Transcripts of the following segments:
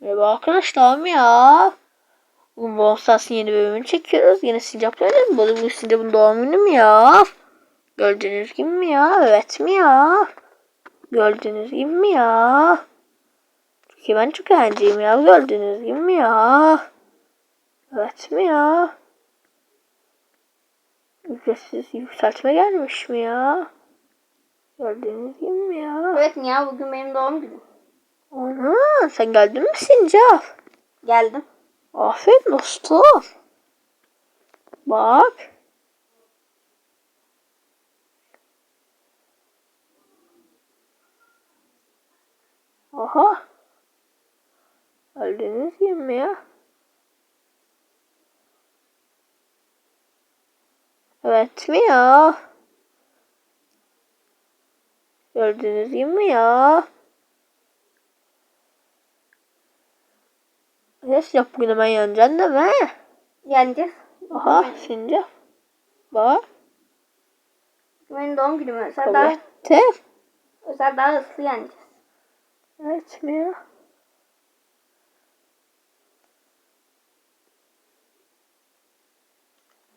Merhaba arkadaşlar ya. Bugün Bonsas'ın yeni bölümünü çekiyoruz. Yine Sincap öyle Bu bugün Sincap'ın doğum günü mü ya? Gördüğünüz gibi mi ya? Evet mi ya? Gördüğünüz gibi mi ya? Çünkü ben çok eğlenceyim ya. Gördüğünüz gibi mi ya? Evet mi ya? Ücretsiz yükseltme gelmiş mi ya? Gördüğünüz gibi mi ya? Evet ya bugün benim doğum günüm. Ana sen geldin mi Sincap? Geldim. Aferin dostum. Bak. Aha. Öldünüz gibi mi ya? Evet mi ya? Gördüğünüz gibi mi ya? Yes yap bugün hemen yanacaksın değil mi? Yeneceğiz. Aha sincap. Bak. Benim doğum günüm özel daha, Kabul özel daha hızlı yeneceğiz. Evet mi ya?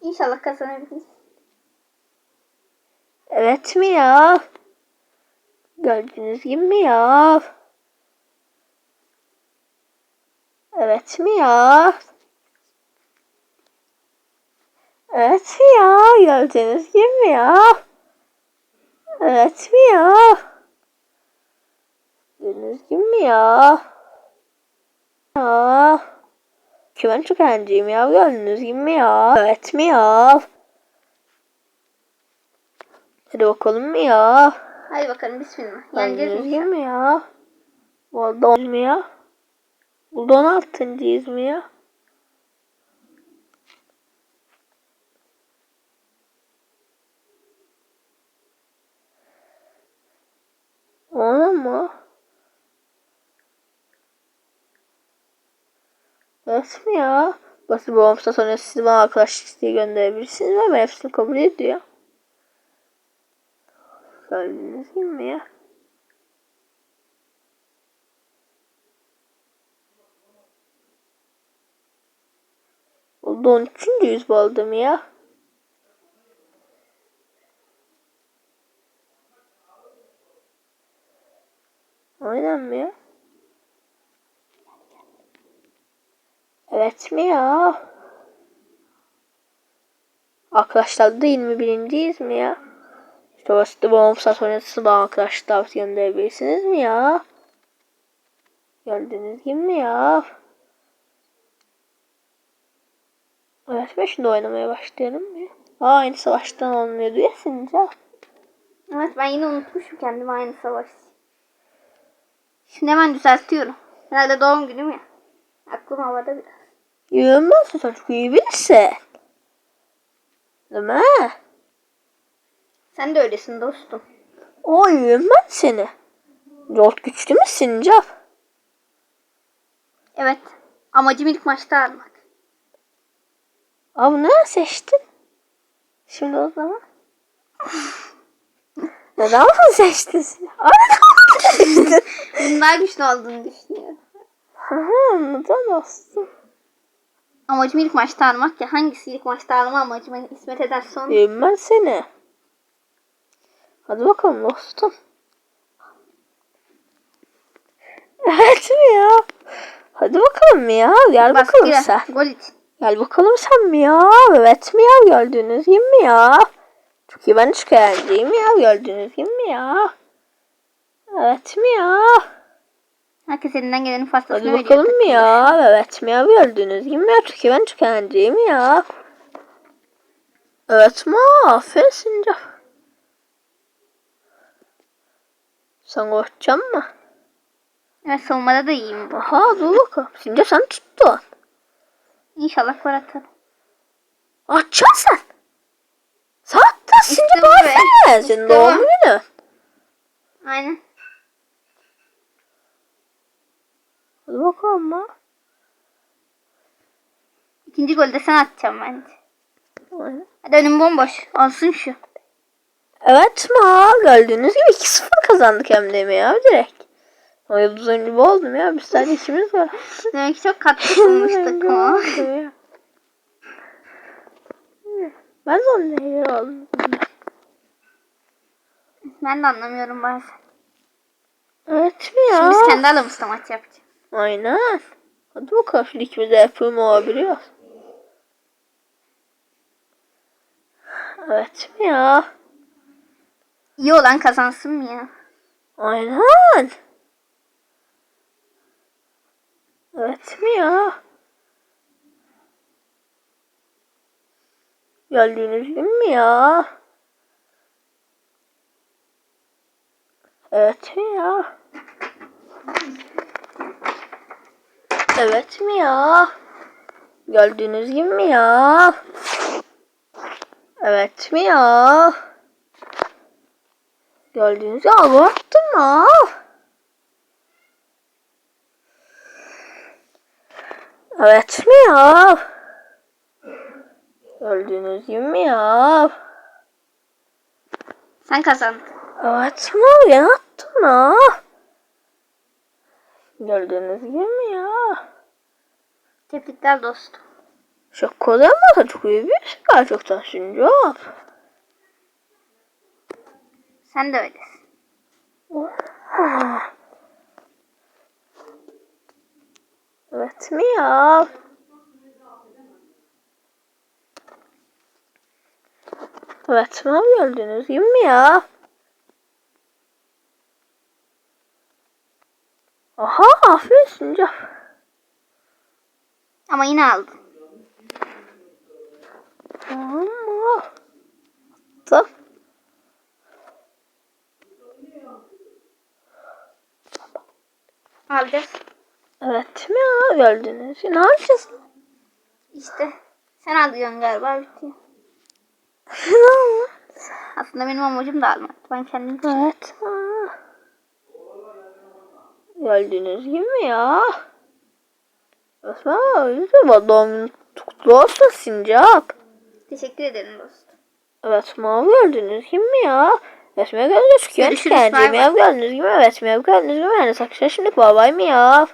İnşallah kazanabiliriz. Evet mi ya? Gördüğünüz gibi mi ya? Evet mi ya? Evet mi ya? Gördüğünüz gibi mi ya? Evet mi ya? Gördüğünüz gibi mi ya? Ya. Ki ben çok eğlenceyim ya. Gördüğünüz gibi mi ya? Evet mi ya? Hadi bakalım mı ya? Hadi bakalım bismillah. Yeneceğiz mi ya? Vallahi olmuyor. 16.yiz mi ya? Ona mı? Evet mi ya? Basit bir olmuşsa sonra siz bana arkadaşlık diye gönderebilirsiniz ama hepsini kabul ediyor. Söylediğiniz gibi mi ya? Oldu 13. yüz baldım ya. Aynen mi ya? Evet mi ya? Arkadaşlar da 21. mi ya? İşte basit babam saat oynatısını bana arkadaşlar gönderebilirsiniz mi ya? Gördüğünüz gibi mi ya? Evet ben şimdi oynamaya başlayalım? Aa aynı savaştan olmuyordu ya Sincap. Evet ben yine unutmuşum kendimi aynı savaş. Şimdi hemen düzeltiyorum. Herhalde doğum günüm ya. Aklım havada biraz. Yürünmezse sen çok iyi birisi. Değil mi? Sen de öylesin dostum. O yürünmez seni. Çok güçlü mü Sincap? Evet. Amacım ilk maçta almak. Abi ne seçtin? Şimdi o zaman. Neden bunu seçtin? Neden bunu daha güçlü olduğunu düşünüyorum. Hı, Anladım dostum. Amacım ilk maçta almak ya. Hangisi ilk maçta alma amacıma hizmet ederse onu. Yürünmez seni. Hadi bakalım dostum. Evet mi ya? Hadi bakalım ya. Gel bakalım Baskı sen. Gol için. Gel bakalım sen mi ya? Evet mi ya? Gördüğünüz gibi mi ya? Çok iyi ben çok eğlenceyim ya. Gördüğünüz gibi mi ya? Evet mi ya? Herkes elinden gelenin faslasını Hadi bakalım mı ya? Evet mi ya? Gördüğünüz gibi mi ya? Çok iyi ben çok eğlenceyim ya. Evet mi? Aferin Sincap. Sen korkacaksın mı? Evet savunmada da iyiyim. bu. Aha dur bakalım. Sincap sen tuttun. İnşallah gol atarım. Açacaksın sen. Sen attın Sincap bu be. aferin. İşte Senin doğum günü. Aynen. Hadi bakalım mı? İkinci golü de sen atacaksın bence. Aynen. Hadi önüm bomboş. Alsın şu. Evet ma gördüğünüz gibi 2-0 kazandık hem de mi ya direkt. O yıldızın gibi oldum ya. Biz sadece ikimiz var. Demek ki çok katkı sunmuştuk ama. ben de onun neyi oldum. Ben de anlamıyorum bazen. Evet mi ya? Şimdi biz kendi aramızda maç yapacağız. Aynen. Hadi bakalım şimdi ikimiz de yapım olabiliyor. Evet mi ya? İyi olan kazansın mı ya? Aynen. Ya? Gördüğünüz gibi mi ya? Evet mi ya? Evet mi ya? Gördüğünüz gibi mi ya? Evet mi ya? Gördüğünüz gibi abarttım ya. Evet mi ya? Gördüğünüz gibi mi ya? Sen kazandın. Evet mi? Ben attım ya. Gördüğünüz gibi mi ya? Tebrikler dostum. Çok kolay ama çok iyi bir şey gerçekten Sincap. Sen de öylesin. Evet mi ya? Evet mi gördüğünüz gibi mi ya? Aha aferin Sincap. Ama yine aldın. Ama. Tamam. Alacağız. Evet mi ya gördünüz? Ne yapacağız? İşte. Sen alıyorsun galiba bitiyor. Aslında benim amacım da almak. Ben kendim Evet. ha. Gördüğünüz gibi mi ya? Osman doğum günü kutlu olsun Sincap. Teşekkür ederim dostum. Evet mavi gördüğünüz gibi mi ya? Gibi? Görüşürüz, bay Kendimi gördüğünüz gibi. Evet mi gördüğünüz gibi? Yani sakışa şimdi bay bay mı ya?